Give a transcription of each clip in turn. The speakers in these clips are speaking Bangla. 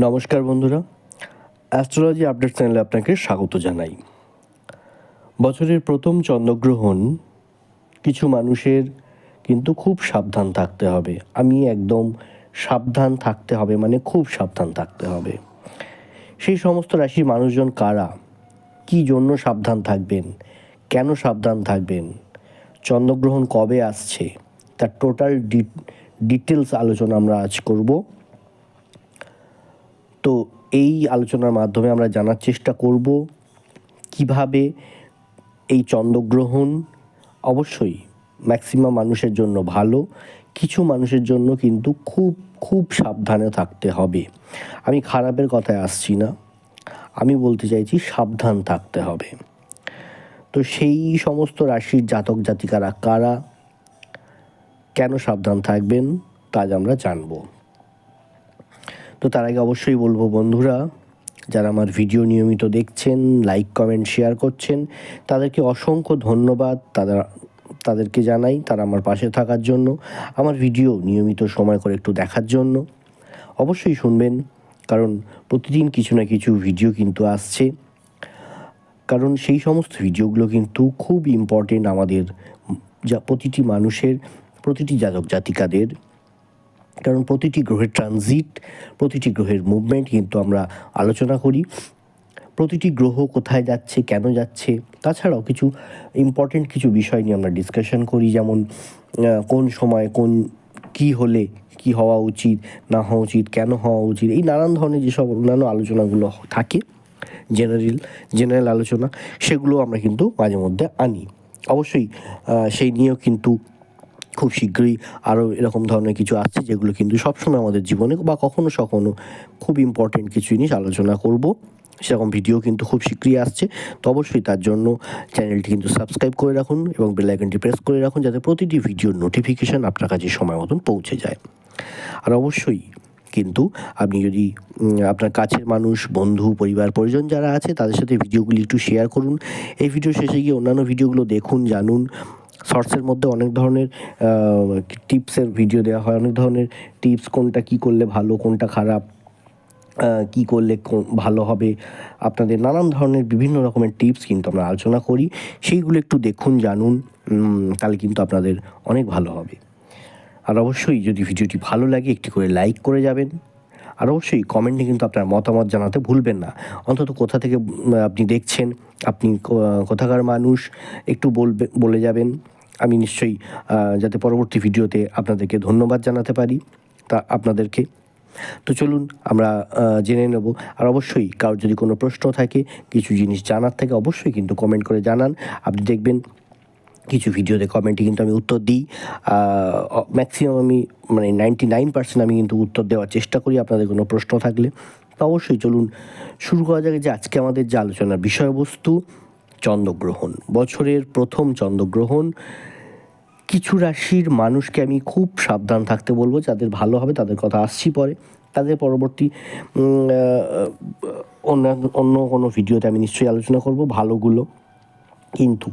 নমস্কার বন্ধুরা অ্যাস্ট্রোলজি আপডেট চ্যানেলে আপনাকে স্বাগত জানাই। বছরের প্রথম চন্দ্রগ্রহণ কিছু মানুষের কিন্তু খুব সাবধান থাকতে হবে। আমি একদম সাবধান থাকতে হবে মানে খুব সাবধান থাকতে হবে। সেই সমস্ত রাশির মানুষজন কারা? কি জন্য সাবধান থাকবেন? কেন সাবধান থাকবেন? চন্দ্রগ্রহণ কবে আসছে? তার টোটাল ডিটেলস আলোচনা আমরা আজ করব। তো এই আলোচনার মাধ্যমে আমরা জানার চেষ্টা করব কীভাবে এই চন্দ্রগ্রহণ অবশ্যই ম্যাক্সিমাম মানুষের জন্য ভালো, কিছু মানুষের জন্য কিন্তু খুব খুব সাবধানে থাকতে হবে। আমি খারাপের কথায় আসছি না। আমি বলতে চাইছি সাবধান থাকতে হবে। তো সেই সমস্ত রাশির জাতক জাতিকারা কারা? কেন সাবধান থাকবেন? তা আমরা জানব। তো তার আগে অবশ্যই বলব, বন্ধুরা, যারা আমার ভিডিও নিয়মিত দেখছেন লাইক কমেন্ট শেয়ার করছেন, তাদেরকে অসংখ্য ধন্যবাদ। তারা, তাদেরকে জানাই তারা আমার পাশে থাকার জন্য, আমার ভিডিও নিয়মিত সময় করে একটু দেখার জন্য। অবশ্যই শুনবেন, কারণ প্রতিদিন কিছু না কিছু ভিডিও কিন্তু আসছে। কারণ সেই সমস্ত ভিডিওগুলো কিন্তু খুব ইম্পর্টেন্ট আমাদের, যা প্রতিটি মানুষের, প্রতিটি জাতক জাতিকাদের কারণ প্রতিটি গ্রহের ট্রানজিট প্রতিটি গ্রহের মুভমেন্ট কিন্তু আমরা আলোচনা করি। প্রতিটি গ্রহ কোথায় যাচ্ছে, কেন যাচ্ছে, তাছাড়াও কিছু ইম্পর্টেন্ট কিছু বিষয় নিয়ে আমরা ডিসকাশন করি। যেমন কোন সময় কোন কি হলে কি হওয়া উচিত, না হওয়া উচিত, কেন হওয়া উচিত, এই নানান ধরনের যেসব অন্যান্য আলোচনাগুলো থাকে জেনারেল জেনারেল আলোচনা, সেগুলো আমরা কিন্তু মাঝে মধ্যে আনি। অবশ্যই সেই নিয়েও কিন্তু খুব শীঘ্রই আরও এরকম ধরনের কিছু আসছে যেগুলো কিন্তু সবসময় আমাদের জীবনে বা কখনো সখনো খুব ইম্পর্টেন্ট কিছু জিনিস আলোচনা করব। সেরকম ভিডিও কিন্তু খুব শীঘ্রই আসছে। তো অবশ্যই তার জন্য চ্যানেলটি কিন্তু সাবস্ক্রাইব করে রাখুন এবং বেল আইকনটি প্রেস করে রাখুন যাতে প্রতিটি ভিডিওর নোটিফিকেশান আপনার কাছে সময় মতন পৌঁছে যায়। আর অবশ্যই কিন্তু আপনি যদি আপনার কাছের মানুষ, বন্ধু, পরিবার, পরিজন যারা আছে তাদের সাথে ভিডিওগুলি একটু শেয়ার করুন। এই ভিডিও শেষে গিয়ে অন্যান্য ভিডিওগুলো দেখুন, জানুন। শর্টসের মধ্যে অনেক ধরনের টিপসের ভিডিও দেওয়া হয়। অনেক ধরনের টিপস, কোনটা কি করলে ভালো, কোনটা খারাপ কি করলে ভালো হবে। আপনাদের নানান ধরনের বিভিন্ন রকমের টিপস কিন্তু আমরা আলোচনা করি। সেইগুলো একটু দেখুন, জানুন তাহলে কিন্তু আপনাদের অনেক ভালো হবে। আর অবশ্যই যদি ভিডিওটি ভালো লাগে, একটি করে লাইক করে যাবেন। আর অবশ্যই কমেন্টে কিন্তু আপনার মতামত জানাতে ভুলবেন না। অন্তত কোথা থেকে আপনি দেখছেন, আপনি কোথাকার মানুষ, একটু বলবে, বলে যাবেন। আমি নিশ্চয়ই যাতে পরবর্তী ভিডিওতে আপনাদেরকে ধন্যবাদ জানাতে পারি তা আপনাদেরকে। তো চলুন আমরা জেনে নেব। আর অবশ্যই কারোর যদি কোনো প্রশ্ন থাকে, কিছু জিনিস জানার থাকে, অবশ্যই কিন্তু কমেন্ট করে জানান। আপনি দেখবেন কিছু ভিডিওতে কমেন্টে কিন্তু আমি উত্তর দিই। ম্যাক্সিমাম আমি মানে নাইনটি নাইন পার্সেন্ট আমি কিন্তু উত্তর দেওয়ার চেষ্টা করি আপনাদের কোনো প্রশ্ন থাকলে। তো অবশ্যই চলুন শুরু করা যাক যে আজকে আমাদের যে আলোচনার বিষয়বস্তু, চন্দ্রগ্রহণ। বছরের প্রথম চন্দ্রগ্রহণ কিছু রাশির মানুষকে আমি খুব সাবধান থাকতে বলব, যাদের ভালো হবে তাদের কথা আসছি পরে। তাদের পরবর্তী অন্য অন্য কোনো ভিডিওতে আমি নিশ্চয়ই আলোচনা করব ভালোগুলো। কিন্তু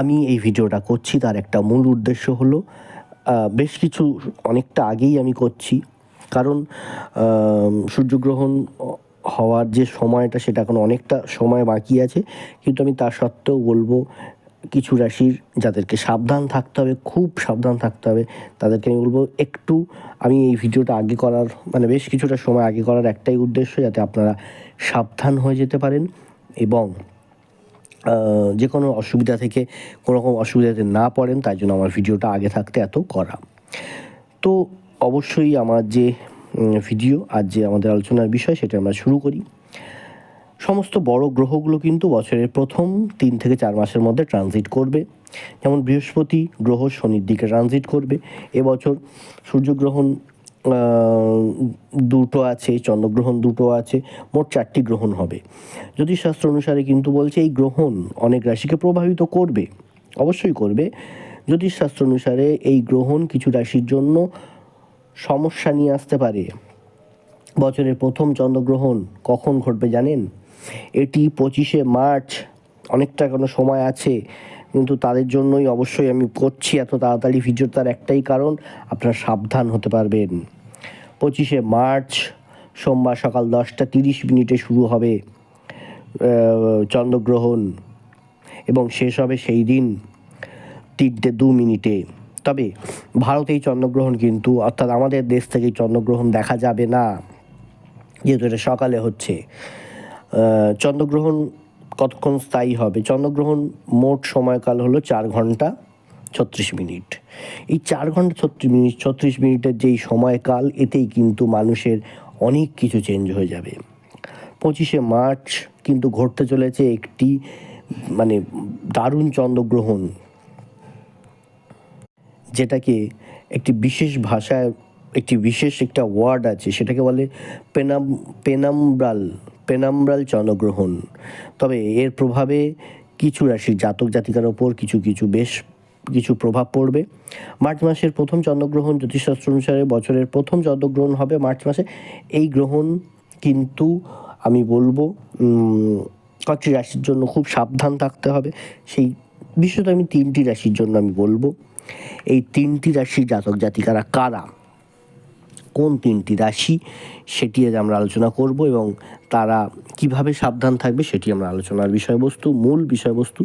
আমি এই ভিডিওটা করছি, তার একটা মূল উদ্দেশ্য হলো বেশ কিছু অনেকটা আগেই আমি করছি। কারণ সূর্যগ্রহণ হওয়ার যে সময়টা, সেটা এখন অনেকটা সময় বাকি আছে। কিন্তু আমি তা সত্ত্বেও বলব কিছু রাশির যাদেরকে সাবধান থাকতে হবে, খুব সাবধান থাকতে হবে, তাদেরকে আমি বলব একটু, আমি এই ভিডিওটা আগে করার মানে বেশ কিছুটা সময় আগে করার একটাই উদ্দেশ্য যাতে আপনারা সাবধান হয়ে যেতে পারেন এবং যে কোনো অসুবিধা থেকে কোনো রকম অসুবিধাতে না পড়েন, তাই জন্য আমার ভিডিওটা আগে থাকতে এত করা। তো অবশ্যই আমার যে ভিডিও আর যে আমাদের আলোচনার বিষয় সেটা আমরা শুরু করি। সমস্ত বড় গ্রহগুলো কিন্তু বছরের প্রথম তিন থেকে চার মাসের মধ্যে ট্রানজিট করবে। যেমন বৃহস্পতি গ্রহ শনির দিকে ট্রানজিট করবে। এবছর সূর্যগ্রহণ দুটো আছে, চন্দ্রগ্রহণ দুটো আছে, মোট চারটি গ্রহণ হবে। জ্যোতিষশাস্ত্র অনুসারে কিন্তু বলছে এই গ্রহণ অনেক রাশিকে প্রভাবিত করবে। অবশ্যই করবে। জ্যোতিষশাস্ত্র অনুসারে এই গ্রহণ কিছু রাশির জন্য সমস্যা নিয়ে আসতে পারে। বছরের প্রথম চন্দ্রগ্রহণ কখন ঘটবে জানেন? এটি পঁচিশে মার্চ। অনেকটা কোনো সময় আছে, কিন্তু তাদের জন্যই অবশ্যই আমি করছি এত তাড়াতাড়ি ভিডিও তার একটাই কারণ, আপনারা সাবধান হতে পারবেন। পঁচিশে মার্চ, সোমবার সকাল দশটা তিরিশ মিনিটে শুরু হবে চন্দ্রগ্রহণ, এবং শেষ হবে সেই দিন তিনটে দু মিনিটে। তবে ভারতে এই চন্দ্রগ্রহণ কিন্তু, অর্থাৎ আমাদের দেশ থেকে চন্দ্রগ্রহণ দেখা যাবে না, যেহেতু এটা সকালে হচ্ছে। চন্দ্রগ্রহণ কতক্ষণ স্থায়ী হবে? চন্দ্রগ্রহণ মোট সময়কাল হলো চার ঘণ্টা ছত্রিশ মিনিট। এই চার ঘণ্টা ছত্রিশ মিনিট, ছত্রিশ মিনিটের যেই সময়কাল, এতেই কিন্তু মানুষের অনেক কিছু চেঞ্জ হয়ে যাবে। পঁচিশে মার্চ কিন্তু ঘটতে চলেছে একটি মানে দারুণ চন্দ্রগ্রহণ। যেটাকে একটি বিশেষ ভাষায়, একটি বিশেষ একটা ওয়ার্ড আছে, সেটাকে বলে পেনাম, পেনাম্ব্রাল। পেনাম্ব্রাল চন্দ্রগ্রহণ তবে এর প্রভাবে কিছু রাশি জাতক জাতিকার ওপর কিছু কিছু বেশ কিছু প্রভাব পড়বে। মার্চ মাসের প্রথম চন্দ্রগ্রহণ জ্যোতিষশাস্ত্র অনুসারে বছরের প্রথম চন্দ্রগ্রহণ হবে মার্চ মাসে। এই গ্রহণ কিন্তু আমি বলব কয়েকটি রাশির জন্য খুব সাবধান থাকতে হবে। সেই বিশেষত আমি তিনটি রাশির জন্য আমি বলব। এই তিনটি রাশির জাতক জাতিকারা কারা? কোন তিনটি রাশি সেটি আজ আমরা আলোচনা করব এবং তারা কীভাবে সাবধান থাকবে সেটি আমরা আলোচনার বিষয়বস্তু, মূল বিষয়বস্তু।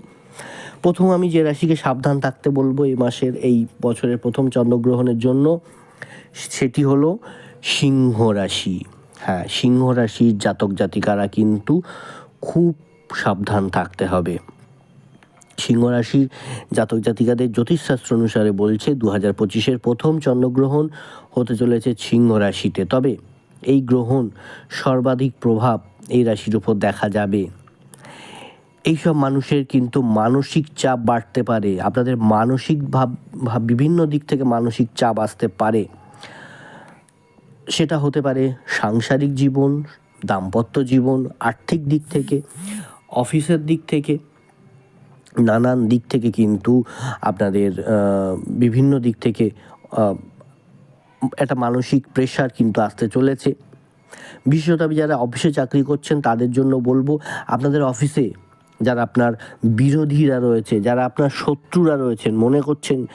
প্রথম আমি যে রাশিকে সাবধান থাকতে বলব এই মাসের, এই বছরের প্রথম চন্দ্রগ্রহণের জন্য, সেটি হলো সিংহ রাশি। হ্যাঁ সিংহ রাশির জাতক জাতিকারা কিন্তু খুব সাবধান থাকতে হবে। সিংহ রাশির জাতক জাতিকাদের জ্যোতিষশাস্ত্র অনুসারে বলছে দু হাজার পঁচিশের প্রথম চন্দ্রগ্রহণ হতে চলেছে সিংহ রাশিতে। তবে এই গ্রহণ সর্বাধিক প্রভাব এই রাশির উপর দেখা যাবে। এইসব মানুষের কিন্তু মানসিক চাপ বাড়তে পারে। আপনাদের মানসিক ভাব ভাব বিভিন্ন দিক থেকে মানসিক চাপ আসতে পারে। সেটা হতে পারে সাংসারিক জীবন, দাম্পত্য জীবন, আর্থিক দিক থেকে, অফিসের দিক থেকে নানান দিক থেকে কিন্তু আপনাদের বিভিন্ন দিক থেকে একটা মানসিক প্রেশার কিন্তু আসতে চলেছে। বিশেষত আমি যারা অফিসে চাকরি করছেন, তাদের জন্য বলব, আপনাদের অফিসে যারা আপনার বিরোধীরা রয়েছে, যারা আপনার শত্রুরা রয়েছেন, মনে করছেন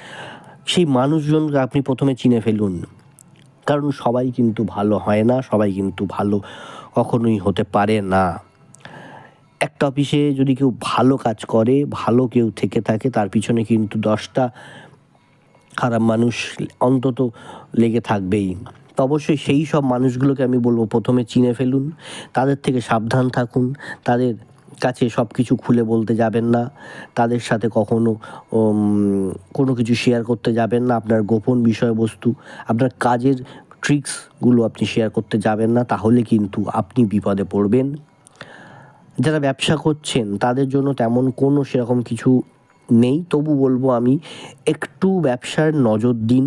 সেই মানুষজনকে আপনি প্রথমে চিনে ফেলুন। কারণ সবাই কিন্তু ভালো হয় না, সবাই কিন্তু ভালো কখনোই হতে পারে না। একটা অফিসে যদি কেউ ভালো কাজ করে, ভালো কেউ থেকে থাকে, তার পিছনে কিন্তু দশটা খারাপ মানুষ অন্তত লেগে থাকবেই। তো অবশ্যই সেই সব মানুষগুলোকে আমি বলব, প্রথমে চিনে ফেলুন, তাদের থেকে সাবধান থাকুন, তাদের কাছে সব কিছু খুলে বলতে যাবেন না, তাদের সাথে কখনো কোনো কিছু শেয়ার করতে যাবেন না, আপনার গোপন বিষয়বস্তু, আপনার কাজের ট্রিক্সগুলো আপনি শেয়ার করতে যাবেন না, তাহলে কিন্তু আপনি বিপদে পড়বেন। যারা ব্যবসা করছেন, তাদের জন্য তেমন কোনো সেরকম কিছু নেই। তবু বলব আমি, একটু ব্যবসার নজর দিন।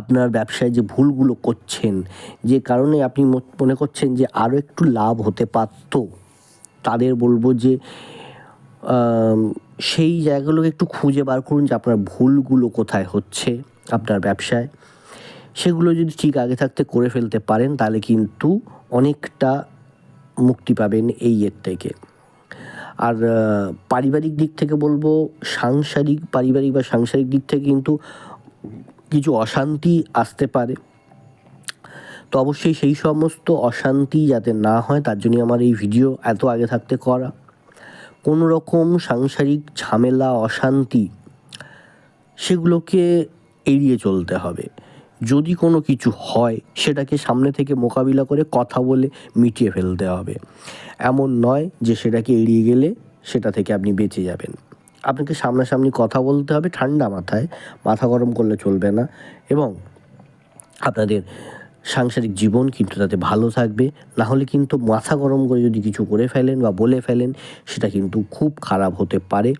আপনার ব্যবসায় যে ভুলগুলো করছেন, যে কারণে আপনি মনে করছেন যে আরও একটু লাভ হতে পারত, তাদের বলব যে সেই জায়গাগুলোকে একটু খুঁজে বার করুন যে আপনার ভুলগুলো কোথায় হচ্ছে আপনার ব্যবসায়। সেগুলো যদি ঠিক আগে থাকতে করে ফেলতে পারেন, তাহলে কিন্তু অনেকটা মুক্তি পাবেন এই এর থেকে। আর পারিবারিক দিক থেকে বলব, সাংসারিক, পারিবারিক বা সাংসারিক দিক থেকে কিন্তু কিছু অশান্তি আসতে পারে। তো অবশ্যই সেই সমস্ত অশান্তি যাতে না হয়, তার জন্য আমার এই ভিডিও এত আগে থাকতে করা। কোনো রকম সাংসারিক ঝামেলা, অশান্তি, সেগুলোকে এড়িয়ে চলতে হবে। যদি কোনো কিছু হয়, সেটাকে সামনে থেকে মোকাবিলা করে কথা বলে মিটিয়ে ফেলতে হবে। এমন নয় যে সেটাকে এড়িয়ে গেলে সেটা থেকে আপনি বেঁচে যাবেন। আপনাকে সামনাসামনি কথা বলতে হবে ঠান্ডা মাথায়, মাথা গরম করলে চলবে না এবং আপনাদের সাংসারিক জীবন কিন্তু তাতে ভালো থাকবে। না হলে কিন্তু মাথা গরম করে যদি কিছু করে ফেলেন বা বলে ফেলেন, সেটা কিন্তু খুব খারাপ হতে পারে।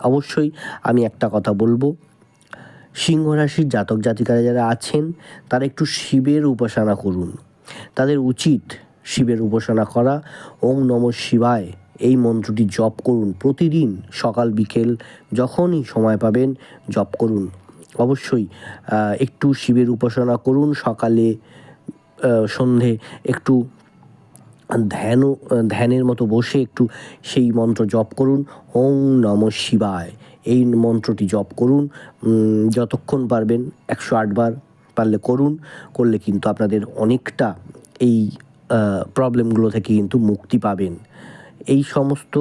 অবশ্যই আমি একটা কথা বলব সিংহ রাশির জাতক জাতিকারা যারা আছেন, তারা একটু শিবের উপাসনা করুন। তাদের উচিত শিবের উপাসনা করা। ওম নম শিবায় এই মন্ত্রটি জপ করুন প্রতিদিন সকাল, বিকেল যখনই সময় পাবেন জপ করুন। অবশ্যই একটু শিবের উপাসনা করুন সকালে সন্ধে একটু ধ্যানও, ধ্যানের মতো বসে একটু সেই মন্ত্র জপ করুন। ওম নম শিবায়। এই মন্ত্রটি জপ করুন। যতক্ষণ পারবেন একশো আটবার পারলে করুন। করলে কিন্তু আপনাদের অনেকটা এই প্রবলেমগুলো থেকে কিন্তু মুক্তি পাবেন। এই সমস্ত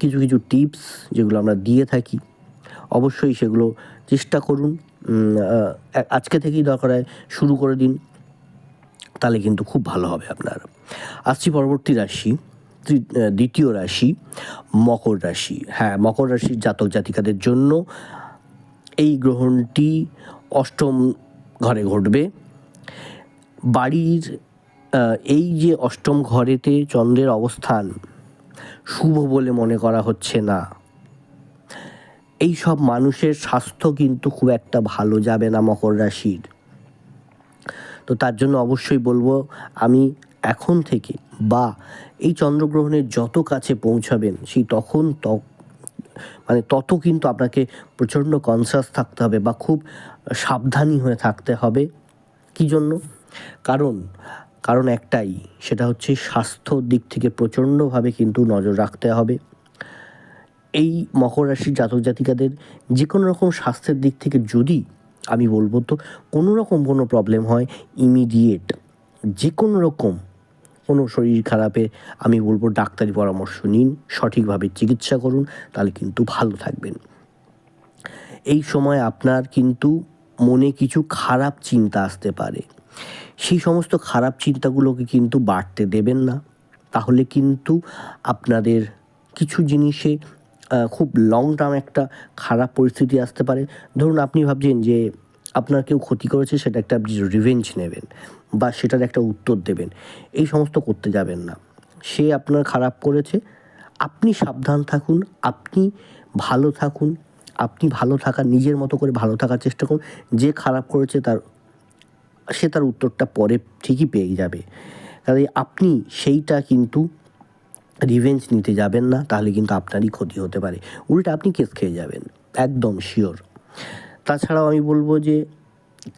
কিছু কিছু টিপস যেগুলো আমরা দিয়ে থাকি, অবশ্যই সেগুলো চেষ্টা করুন। আজকে থেকেই দরকার হয় শুরু করে দিন, তাহলে কিন্তু খুব ভালো হবে আপনার। আসছি পরবর্তী রাশি দ্বিতীয় রাশি, মকর রাশি। হ্যাঁ মকর রাশির জাতক জাতিকাদের জন্য এই গ্রহণটি অষ্টম ঘরে ঘটবে। বাড়ির এই যে অষ্টম ঘরেতে চন্দ্রের অবস্থান শুভ বলে মনে করা হচ্ছে না। এই সব মানুষের স্বাস্থ্য কিন্তু খুব একটা ভালো যাবে না মকর রাশির। তো তার জন্য অবশ্যই বলব, আমি এখন থেকে বা এই চন্দ্রগ্রহণের যত কাছে পৌঁছাবেন, সেই তখন মানে তত কিন্তু আপনাকে প্রচণ্ড কনসাস থাকতে হবে বা খুব সাবধানী হয়ে থাকতে হবে। কি জন্য? কারণ কারণ একটাই, সেটা হচ্ছে স্বাস্থ্যর দিক থেকে প্রচণ্ডভাবে কিন্তু নজর রাখতে হবে। এই মকর রাশির জাতক জাতিকাদের যে কোনো রকম স্বাস্থ্যের দিক থেকে যদি আমি বলব তো কোনো রকম কোনো প্রবলেম হয় ইমিডিয়েট যে কোনো রকম কোনো শরীর খারাপে, আমি বলব ডাক্তারি পরামর্শ নিন, সঠিকভাবে চিকিৎসা করুন, তাহলে কিন্তু ভালো থাকবেন। এই সময় আপনার কিন্তু মনে কিছু খারাপ চিন্তা আসতে পারে। সেই সমস্ত খারাপ চিন্তাগুলোকে কিন্তু বাড়তে দেবেন না। তাহলে কিন্তু আপনাদের কিছু জিনিসে খুব লং টার্ম একটা খারাপ পরিস্থিতি আসতে পারে। ধরুন আপনি ভাবছেন যে আপনার কেউ ক্ষতি করেছে, সেটা একটা আপনি রিভেঞ্জ নেবেন বা সেটার একটা উত্তর দেবেন। এই সমস্ত করতে যাবেন না। সে আপনার খারাপ করেছে, আপনি সাবধান থাকুন, আপনি ভালো থাকুন, আপনি ভালো থাকা, নিজের মতো করে ভালো থাকার চেষ্টা করুন। যে খারাপ করেছে তার, সে তার উত্তরটা পরে ঠিকই পেয়ে যাবে। কাজে আপনি সেইটা কিন্তু রিভেঞ্জ নিতে যাবেন না, তাহলে কিন্তু আপনারই ক্ষতি হতে পারে। উল্টে আপনি কেস খেয়ে যাবেন, একদম শিওর তাছাড়াও আমি বলব যে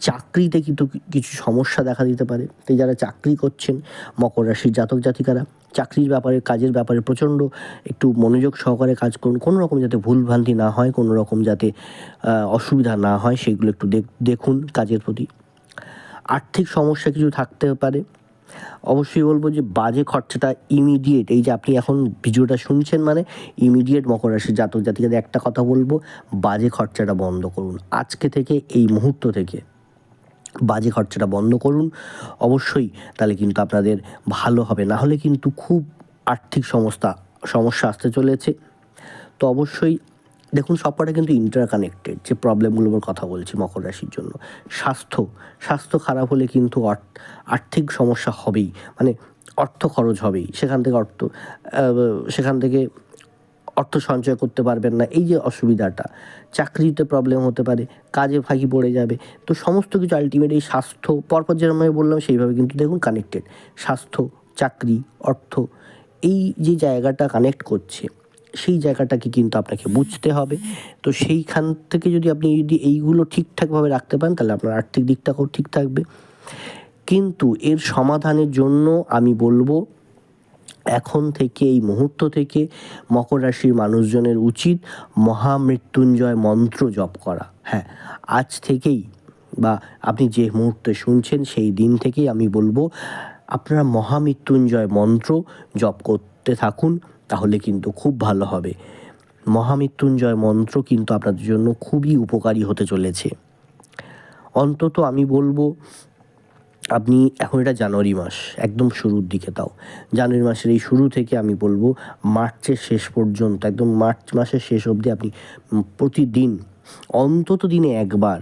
চাকরিতে কিন্তু কিছু সমস্যা দেখা দিতে পারে। তাই যারা চাকরি করছেন মকর রাশির জাতক জাতিকারা, চাকরির ব্যাপারে, কাজের ব্যাপারে প্রচণ্ড একটু মনোযোগ সহকারে কাজ করুন। কোনো রকম যাতে ভুলভ্রান্তি না হয়, কোনো রকম যাতে অসুবিধা না হয়, সেগুলো একটু দেখ- দেখুন কাজের প্রতি। আর্থিক সমস্যা কিছু থাকতে পারে। অবশ্যই বলব যে বাজে খরচাটা ইমিডিয়েট এই যে আপনি এখন ভিডিওটা শুনছেন মানে ইমিডিয়েট মকর রাশির জাতক জাতিকাদের একটা কথা বলব, বাজে খরচাটা বন্ধ করুন। আজকে থেকে, এই মুহূর্ত থেকে বাজে খরচাটা বন্ধ করুন। অবশ্যই তাহলে কিন্তু আপনাদের ভালো হবে। না হলে কিন্তু খুব আর্থিক সমস্যা সমস্যা আসতে চলেছে। তো অবশ্যই দেখুন সবকটা কিন্তু ইন্টার কানেক্টেড যে প্রবলেমগুলোর কথা বলছি মকর রাশির জন্য। স্বাস্থ্য স্বাস্থ্য খারাপ হলে কিন্তু আর্থিক সমস্যা হবেই মানে অর্থ খরচ হবেই। সেখান থেকে অর্থ সেখান থেকে অর্থ সঞ্চয় করতে পারবেন না, এই যে অসুবিধাটা। চাকরিতে প্রবলেম হতে পারে, কাজে ফাঁকি পড়ে যাবে। তো সমস্ত কিছু আলটিমেট এই স্বাস্থ্য, পরপর যেরকম আমি বললাম, সেইভাবে কিন্তু দেখুন কানেক্টেড স্বাস্থ্য, চাকরি, অর্থ, এই যে জায়গাটা কানেক্ট করছে সেই জায়গাটাকে কিন্তু আপনাকে বুঝতে হবে। তো সেইখান থেকে যদি আপনি যদি এইগুলো ঠিকঠাকভাবে রাখতে পারেন, তাহলে আপনার আর্থিক দিকটাও ঠিক থাকবে। কিন্তু এর সমাধানের জন্য আমি বলব, এখন থেকে, এই মুহূর্ত থেকে মকর রাশির মানুষজনের উচিত মহামৃত্যুঞ্জয় মন্ত্র জপ করা। হ্যাঁ আজ থেকেই বা আপনি যে মুহূর্তে শুনছেন সেই দিন থেকেই আমি বলব, আপনারা মহামৃত্যুঞ্জয় মন্ত্র জপ করতে থাকুন। তাহলে কিন্তু খুব ভালো হবে। মহামৃত্যুঞ্জয় মন্ত্র কিন্তু আপনাদের জন্য খুবই উপকারী হতে চলেছে। অন্তত আমি বলব, আপনি এখন এটা জানুয়ারি মাস, একদম শুরুর দিকে তাও। জানুয়ারি মাসের এই শুরু থেকে আমি বলব, মার্চের শেষ পর্যন্ত, একদম মার্চ মাসের শেষ অবধি আপনি প্রতিদিন, অন্তত দিনে একবার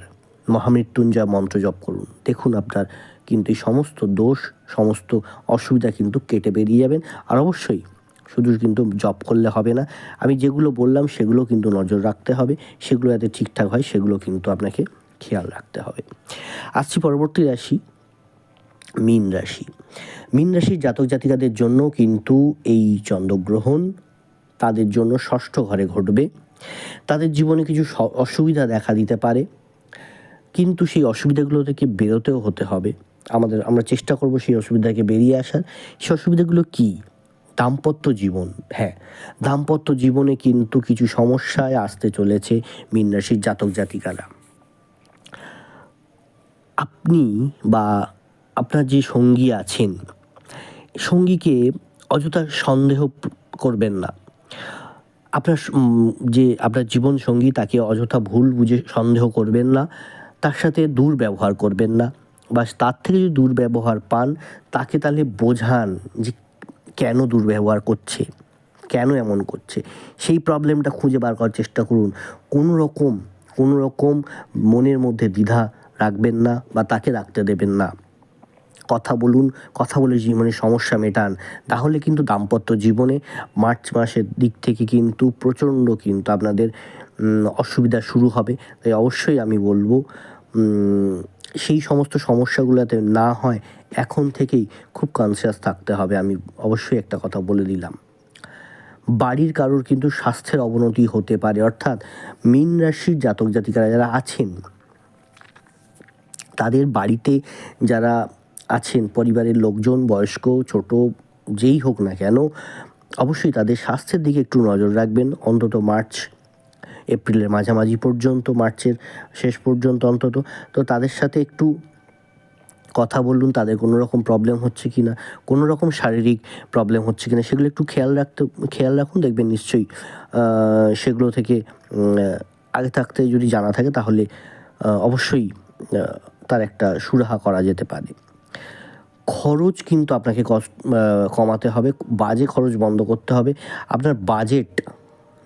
মহামৃত্যুঞ্জয় মন্ত্র জপ করুন। দেখুন আপনার কিন্তু এই সমস্ত দোষ, সমস্ত অসুবিধা কিন্তু কেটে বেরিয়ে যাবেন। আর অবশ্যই শুধু কিন্তু জব করলে হবে না। আমি যেগুলো বললাম, সেগুলো কিন্তু নজর রাখতে হবে। সেগুলো যাতে ঠিকঠাক হয়, সেগুলো কিন্তু আপনাকে খেয়াল রাখতে হবে। আসছি পরবর্তী রাশি, মীন রাশি। মীন রাশির জাতক জাতিকাদের জন্য কিন্তু এই চন্দ্রগ্রহণ তাদের জন্য ষষ্ঠ ঘরে ঘটবে। তাদের জীবনে কিছু অসুবিধা দেখা দিতে পারে। কিন্তু সেই অসুবিধাগুলো থেকে বেরোতেও হতে হবে। আমাদের, আমরা চেষ্টা করব সেই অসুবিধাকে বেরিয়ে আসার। সেই অসুবিধাগুলো কী? দাম্পত্য জীবন হ্যাঁ দাম্পত্য জীবনে কিন্তু কিছু সমস্যায় আসতে চলেছে মীন রাশির জাতক জাতিকারা। আপনি বা আপনার যে সঙ্গী আছেন, সঙ্গীকে অযথা সন্দেহ করবেন না। আপনার যে আপনার জীবন সঙ্গী তাকে অযথা ভুল বুঝে সন্দেহ করবেন না, তার সাথে দুর্ব্যবহার করবেন না। বা তার থেকে যদি দুর্ব্যবহার পান, তাকে তাহলে বোঝান যে কেন দুর্ব্যবহার করছে? কেন এমন করছে? সেই প্রবলেমটা খুঁজে বার করার চেষ্টা করুন। কোনো রকম কোনো রকম মনের মধ্যে দ্বিধা রাখবেন না বা তাকে রাখতে দেবেন না। কথা বলুন, কথা বলে জীবনের সমস্যা মেটান। তাহলে কিন্তু দাম্পত্য জীবনে মার্চ মাসের দিক থেকে কিন্তু প্রচণ্ড কিন্তু আপনাদের অসুবিধা শুরু হবে। তাই অবশ্যই আমি বলব সেই সমস্ত সমস্যাগুলোতে না হয়, এখন থেকেই খুব কনসিয়াস থাকতে হবে। আমি অবশ্যই একটা কথা বলে দিলাম। বাড়ির কারোর কিন্তু স্বাস্থ্যের অবনতি হতে পারে। অর্থাৎ মীন রাশির জাতক জাতিকারা যারা আছেন, তাদের বাড়িতে যারা আছেন, পরিবারের লোকজন, বয়স্ক, ছোট, যেই হোক না কেন, অবশ্যই তাদের স্বাস্থ্যের দিকে একটু নজর রাখবেন। অন্তত মার্চ এপ্রিলের মাঝামাঝি পর্যন্ত, মার্চের শেষ পর্যন্ত অন্তত। তো তাদের সাথে একটু কথা বলুন, তাদের কোনো রকম প্রবলেম হচ্ছে কি না, কোনো রকম শারীরিক প্রবলেম হচ্ছে কি না, সেগুলো একটু খেয়াল রাখতে, খেয়াল রাখুন, দেখবেন নিশ্চয়ই সেগুলো থেকে আগে থাকতে যদি জানা থাকে তাহলে অবশ্যই তার একটা সুরাহা করা যেতে পারে। খরচ কিন্তু আপনাকে কমাতে হবে, বাজে খরচ বন্ধ করতে হবে। আপনার বাজেট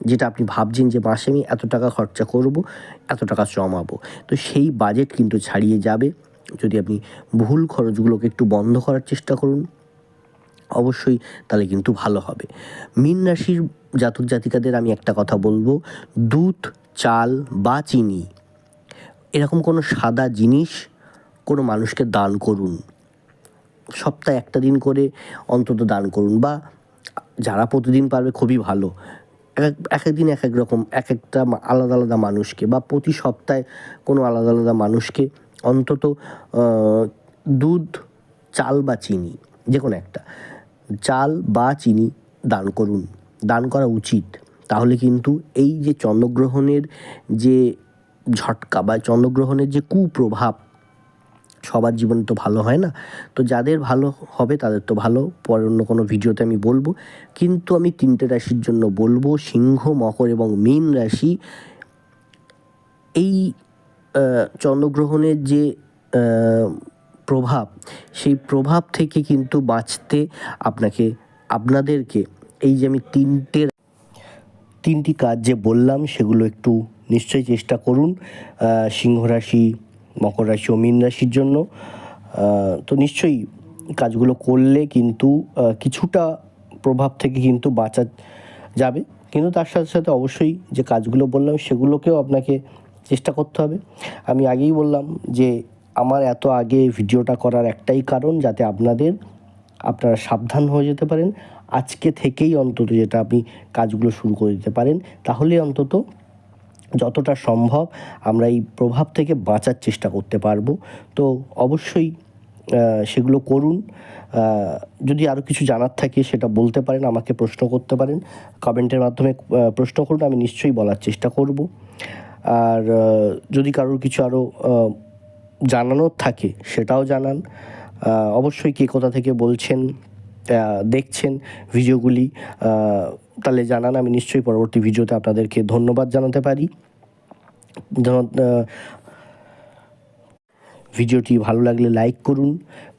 যেটা আপনি ভাবছেন যে মাসে আমি এত টাকা খরচা করব, এত টাকা জমাবো। তো সেই বাজেট কিন্তু ছাড়িয়ে যাবে। যদি আপনি ভুল খরচগুলোকে একটু বন্ধ করার চেষ্টা করুন, অবশ্যই তাহলে কিন্তু ভালো হবে। মীন রাশির জাতক জাতিকাদের আমি একটা কথা বলব, দুধ, চাল বা চিনি, এরকম কোনো সাদা জিনিস কোনো মানুষকে দান করুন। সপ্তাহে একটা দিন করে অন্তত দান করুন বা যারা প্রতিদিন পারবে খুবই ভালো। এক এক এক দিন এক এক রকম এক একটা আলাদা আলাদা মানুষকে বা প্রতি সপ্তাহে কোনো আলাদা আলাদা মানুষকে অন্তত দুধ, চাল বা চিনি, যে কোনো একটা, চাল বা চিনি দান করুন, দান করা উচিত। তাহলে কিন্তু এই যে চন্দ্রগ্রহণের যে ঝটকা বা চন্দ্রগ্রহণের যে কুপ্রভাব সবার জীবনে তো ভালো হয় না। তো যাদের ভালো হবে তাদের তো ভালো পরে অন্য কোনো ভিডিওতে আমি বলব। কিন্তু আমি তিনটে রাশির জন্য বলব সিংহ মকর এবং মীন রাশি। এই চন্দ্রগ্রহণের যে প্রভাব সেই প্রভাব থেকে কিন্তু বাঁচতে আপনাকে আপনাদেরকে এই যে আমি তিনটে তিনটি কাজ যে বললাম সেগুলো একটু নিশ্চয়ই চেষ্টা করুন। আহ, সিংহ রাশি মকর রাশি ও মীন রাশির জন্য। তো নিশ্চয়ই কাজগুলো করলে কিন্তু কিছুটা প্রভাব থেকে কিন্তু বাঁচা যাবে। কিন্তু তার সাথে সাথে অবশ্যই যে কাজগুলো বললাম, সেগুলোকেও আপনাকে চেষ্টা করতে হবে। আমি আগেই বললাম যে, আমার এত আগে ভিডিওটা করার একটাই কারণ যাতে আপনাদের, আপনারা সাবধান হয়ে যেতে পারেন। আজকে থেকেই অন্তত যেটা আপনি কাজগুলো শুরু করে দিতে পারেন তাহলে অন্তত যতটা সম্ভব আমরা এই প্রভাব থেকে বাঁচার চেষ্টা করতে পারব। তো অবশ্যই সেগুলো করুন। যদি আরও কিছু জানার থাকে সেটা বলতে পারেন, আমাকে প্রশ্ন করতে পারেন। কমেন্টের মাধ্যমে প্রশ্ন করুন, আমি নিশ্চয়ই বলার চেষ্টা করব। আর যদি কারোর কিছু আরও জানানোর থাকে সেটাও জানান। অবশ্যই কে কোথা থেকে বলছেন দেখছেন ভিডিওগুলি তাহলে জানান, আমি নিশ্চয়ই পরবর্তী ভিডিওতে আপনাদেরকে ধন্যবাদ জানাতে পারি। ভিডিওটি ভালো লাগলে লাইক করুন,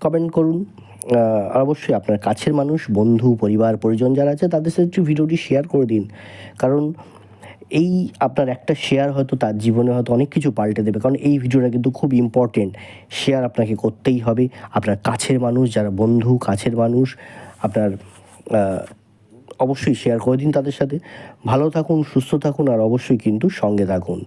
কমেন্ট করুন। অবশ্যই আপনার কাছের মানুষ, বন্ধু, পরিবার, পরিজন যারা আছে, তাদের সাথে একটু ভিডিওটি শেয়ার করে দিন। কারণ এই আপনার একটা শেয়ার হয়তো তার জীবনে হয়তো অনেক কিছু পাল্টে দেবে। কারণ এই ভিডিওটা কিন্তু খুব ইম্পর্টেন্ট শেয়ার আপনাকে করতেই হবে। আপনার কাছের মানুষ, যারা বন্ধু, কাছের মানুষ, আপনার অবশ্যই শেয়ার করে দিন তাদের সাথে। ভালো থাকুন, সুস্থ থাকুন আর অবশ্যই কিন্তু সঙ্গে থাকুন।